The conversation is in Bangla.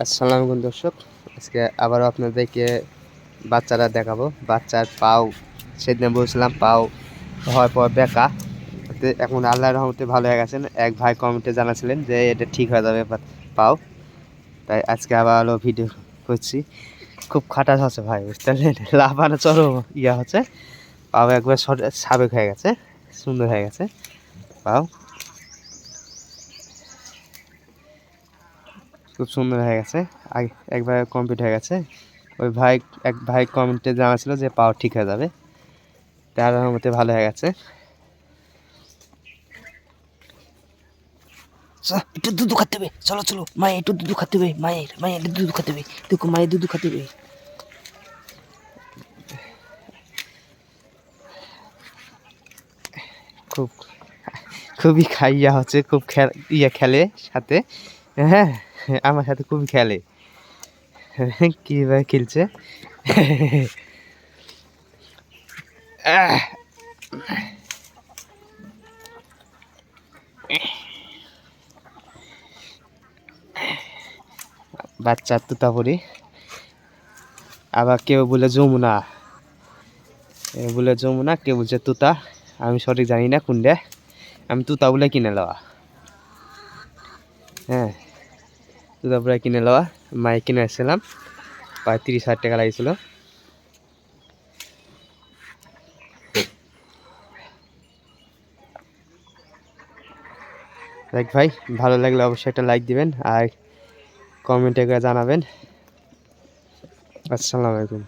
আসসালামু আলাইকুম দর্শক, আজকে আবারও আপনাদেরকে বাচ্চারা দেখাবো। বাচ্চার পাও, সেদিন বলছিলাম পাও হওয়ার পর বেকা। এখন আল্লাহর রহমতে ভালো হয়ে গেছেন। এক ভাই কমেন্টে জানাছিলেন যে এটা ঠিক হয়ে যাবে পাও। তাই আজকে আবার হলো ভিডিও করছি। খুব খাটাস হচ্ছে ভাই, বুঝতে লাফানো চলো ইয়া হচ্ছে। পাও একবার সাবেক হয়ে গেছে, সুন্দর হয়ে গেছে। পাও। খুব সুন্দর হয়ে গেছে। আগে একবার কমপ্লিট হয়ে গেছে। ওই ভাই এক ভাই কমেন্টে জানাছিল যে পাওয়ার ঠিক হয়ে যাবে। তার মতে ভালো হয়ে গেছে। একটু দুধ খাতে হবে। চলো চলো। মায়ের একটু দুধ খাতে হবে। মায়ের মায়ের একটু দুধ খাতে হবে। দেখো মায়ের দুধ খাতে হবে। খুব খুবই খাইয়া হচ্ছে খুব ইয়ে খেলে সাথে। হ্যাঁ। আমার সাথে খুবই খেলে। কীভাবে খেলছে! বাচ্চা তুতাপুরি আবার কেউ বলে যমুনা। এ বলে যমুনা, কেউ বলছে তুতা। আমি সঠিক জানি না কোনটা। আমি তুতা বলে কিনে লওয়া হ্যাঁ। বলে কিনে লওয়া। মায়ে কিনে এসেছিলাম প্রায় তিরিশ হাজার টাকা লাগিয়েছিল দেখ ভাই, ভালো লাগলে অবশ্যই একটা লাইক দিবেন আর কমেন্টে করে জানাবেন। আসসালামু আলাইকুম।